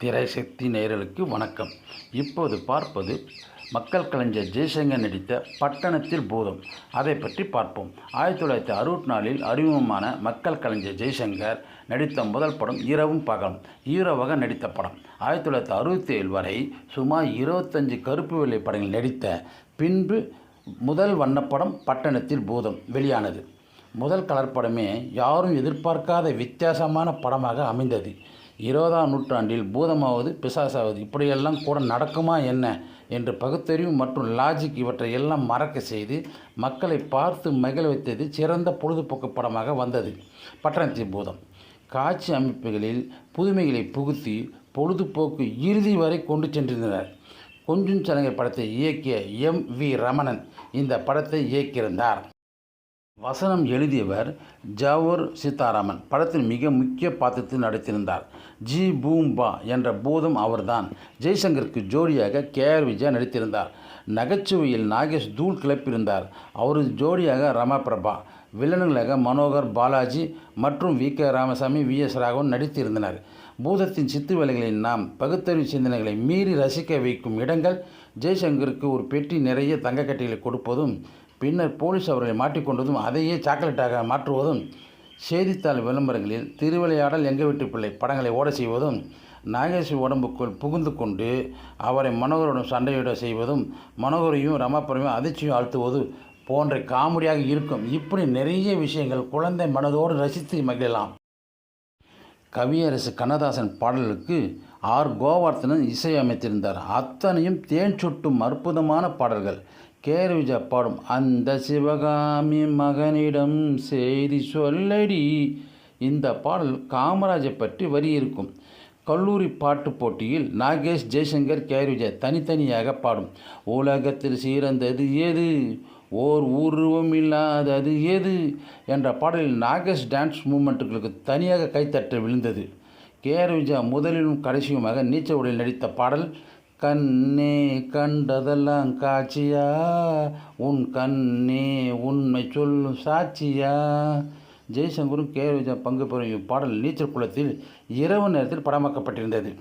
திரைசக்தி நேரலுக்கு வணக்கம். இப்போது பார்ப்பது மக்கள் கலைஞர் ஜெய்சங்கர் நடித்த பட்டணத்தில் பூதம். அதை பற்றி பார்ப்போம். ஆயிரத்தி தொள்ளாயிரத்தி அறுபத்தி நாலில் அறிமுகமான மக்கள் கலைஞர் ஜெய்சங்கர் நடித்த முதல் படம் இரவும் பகலும் ஹீரோவாக நடித்த படம். ஆயிரத்தி தொள்ளாயிரத்தி அறுபத்தி ஏழு வரை சுமார் இருபத்தஞ்சு கருப்பு வெள்ளை படங்கள் நடித்த பின்பு முதல் வண்ணப்படம் பட்டணத்தில் பூதம் வெளியானது. முதல் கலர் படமே யாரும் எதிர்பார்க்காத வித்தியாசமான படமாக அமைந்தது. இருபதாம் நூற்றாண்டில் பூதமாவது பிசாசாவது இப்படியெல்லாம் கூட நடக்குமா என்ன? என்று பகுத்தறிவு மற்றும் லாஜிக் இவற்றை எல்லாம் மறக்க செய்து மக்களை பார்த்து மகிழ வைத்தது சிறந்த பொழுதுபோக்கு படமாக வந்தது. பட்டணத்தி பூதம். காட்சி அமைப்புகளில் புதுமைகளை புகுத்தி பொழுதுபோக்கு இறுதி வரை கொண்டு சென்றிருந்தனர் கொஞ்சம் சலங்கை படத்தை இயக்கிய எம் வி ரமணன் இந்த படத்தை இயக்கியிருந்தார். வசனம் எழுதியவர் ஜவஹர் சீதாராமன் படத்தில் மிக முக்கிய பாத்திரத்தில் நடித்திருந்தார். ஜி. பூம்பா என்ற பூதம் அவர்தான். ஜெய்சங்கருக்கு ஜோடியாக கே. ஆர். விஜயா நடித்திருந்தார். நகைச்சுவையில் நாகேஷ் தூள் கிளப்பியிருந்தார். அவரது ஜோடியாக ரமாபிரபா வில்லன்களாக மனோகர் பாலாஜி மற்றும் V. K. Ramasamy V. S. Raghavan நடித்திருந்தனர். பூதத்தின் சித்து வேலைகளை நாம் பகுத்தறிவு சிந்தனைகளை மீறி ரசிக்க வைக்கும் இடங்கள் ஜெய்சங்கருக்கு ஒரு பெட்டி நிறைய தங்கக்கட்டிகளை கொடுப்பதும் பின்னர் போலீஸ் அவர்களை மாட்டிக்கொண்டதும் அதையே சாக்லேட்டாக மாற்றுவதும் செய்தித்தாள் விளம்பரங்களில் திருவிளையாடல் எங்கள் வீட்டு பிள்ளை படங்களை ஓட செய்வதும் நாகேஷ் உடம்புக்குள் புகுந்து கொண்டு அவரை மனோகருடன் சண்டையிட செய்வதும் மனோகரையும் ரமாபுரையும் அதிர்ச்சியும் ஆழ்த்துவது போன்ற காமெடியாக இருக்கும். இப்படி நிறைய விஷயங்கள் குழந்தை மனதோடு ரசித்து மகிழலாம். கவியரசு கண்ணதாசன் பாடலுக்கு ஆர். கோவர்த்தனன் இசையமைத்திருந்தார். அத்தனையும் தேன் சுட்டும் அற்புதமான பாடல்கள். கேர் விஜா பாடும் அந்த சிவகாமி மகனிடம் செய்தி சொல்லடி. இந்த பாடல் காமராஜை பற்றி வரி இருக்கும் கல்லூரி பாட்டு போட்டியில் நாகேஷ் ஜெய்சங்கர் கேர் விஜய் தனித்தனியாக பாடும். உலகத்தில் சீரந்தது எது? ஓர் உருவம் இல்லாதது எது? என்ற பாடலில் நாகேஷ் டான்ஸ் மூமெண்ட்டுகளுக்கு தனியாக கைத்தட்ட விழுந்தது. கேஆர் விஜயா முதலிலும் கடைசியுமாக நீச்சல் உடையில் நடித்த பாடல் கண்ணே கண்டதெல்லாம் காட்சியா? உன் கண்ணே உண்மை சொல்லும் சாட்சியா? ஜெய்சங்கரும் கே விஜயா பங்கு பெறும் இப்பாடல் நீச்சல் குளத்தில் இரவு நேரத்தில் படமாக்கப்பட்டிருந்தது.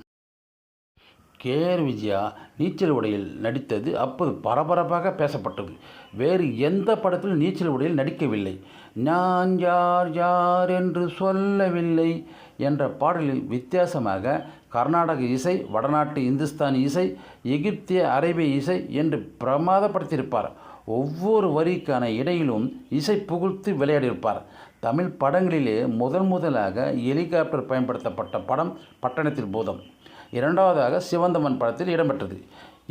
கே ஆர் விஜயா நீச்சல் உடையில் நடித்தது அப்போது பரபரப்பாக பேசப்பட்டது. வேறு எந்த படத்திலும் நீச்சல் உடையில் நடிக்கவில்லை. நான் யார் யார் என்று சொல்லவில்லை என்ற பாடலில் வித்தியாசமாக கர்நாடக இசை வடநாட்டு இந்துஸ்தானி இசை எகிப்திய அரேபிய இசை என்று பிரமாதப்படுத்தியிருப்பார். ஒவ்வொரு வரிக்கான இடையிலும் இசை புகுத்து விளையாடியிருப்பார். தமிழ் படங்களிலே முதன் முதலாக ஹெலிகாப்டர் பயன்படுத்தப்பட்ட படம் பட்டணத்தில் பூதம். இரண்டாவதாக சிவந்தமன் படத்தில் இடம்பெற்றது.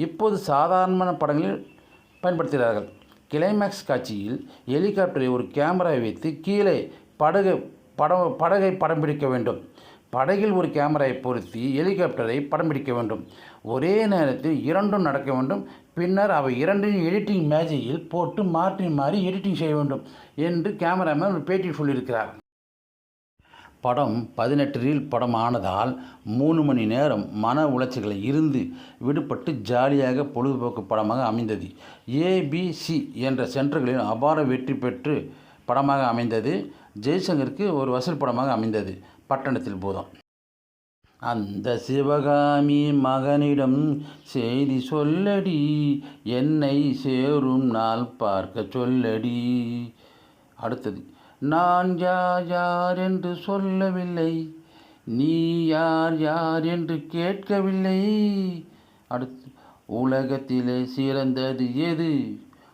இப்போது சாதாரண படங்களில் பயன்படுத்துகிறார்கள். கிளைமேக்ஸ் காட்சியில் ஹெலிகாப்டரை ஒரு கேமராவை வைத்து கீழே படகு படம் படகை படம் பிடிக்க வேண்டும். படகில் ஒரு கேமராவை பொருத்தி ஹெலிகாப்டரை படம் பிடிக்க வேண்டும். ஒரே நேரத்தில் இரண்டும் நடக்க வேண்டும். பின்னர் அவை இரண்டையும் எடிட்டிங் மேஜையில் போட்டு மாற்றி மாறி எடிட்டிங் செய்ய வேண்டும் என்று கேமராமேன் ஒரு பேட்டி சொல்லியிருக்கிறார். படம் பதினெட்டு ரீல் படம் ஆனதால் மூணு மணி நேரம் மன உளைச்சல்களை இருந்து விடுபட்டு ஜாலியாக பொழுதுபோக்கு படமாக அமைந்தது. ஏபிசி என்ற சென்டர்களில் அபார வெற்றி பெற்று படமாக அமைந்தது. ஜெய்சங்கருக்கு ஒரு வசூல் படமாக அமைந்தது. பட்டணத்தில் பூதம் அந்த சிவகாமி மகனிடம் செய்தி சொல்லடி என்னை சேரும் நாள் பார்க்க சொல்லடி. அடுத்தது நான் யார் யார் என்று சொல்லவில்லை நீ யார் யார் என்று கேட்கவில்லை. அடுத்து உலகத்திலே சிறந்தது எது?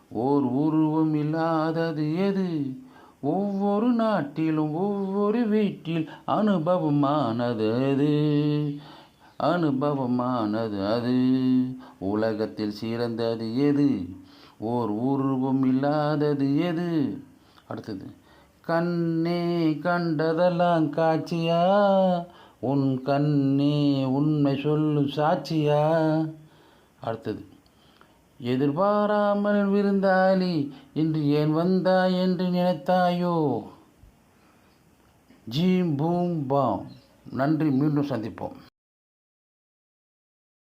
ஓர் உருவம் இல்லாதது எது? ஒவ்வொரு நாட்டிலும் ஒவ்வொரு வீட்டில் அனுபவமானது அது அனுபவமானது அது. உலகத்தில் சிறந்தது எது? ஓர் உருவம் இல்லாதது எது? அடுத்தது கண்ணே கண்டதெல்லாம் காட்சியா? உன் கண்ணே உண்மை சொல்லும் சாட்சியா? அடுத்தது எதிர்பாராமல் விருந்தாளி இன்று ஏன் வந்தாய் என்று நினைத்தாயோ? ஜீம் பூம் பாம். நன்றி மீண்டும் சந்திப்போம்.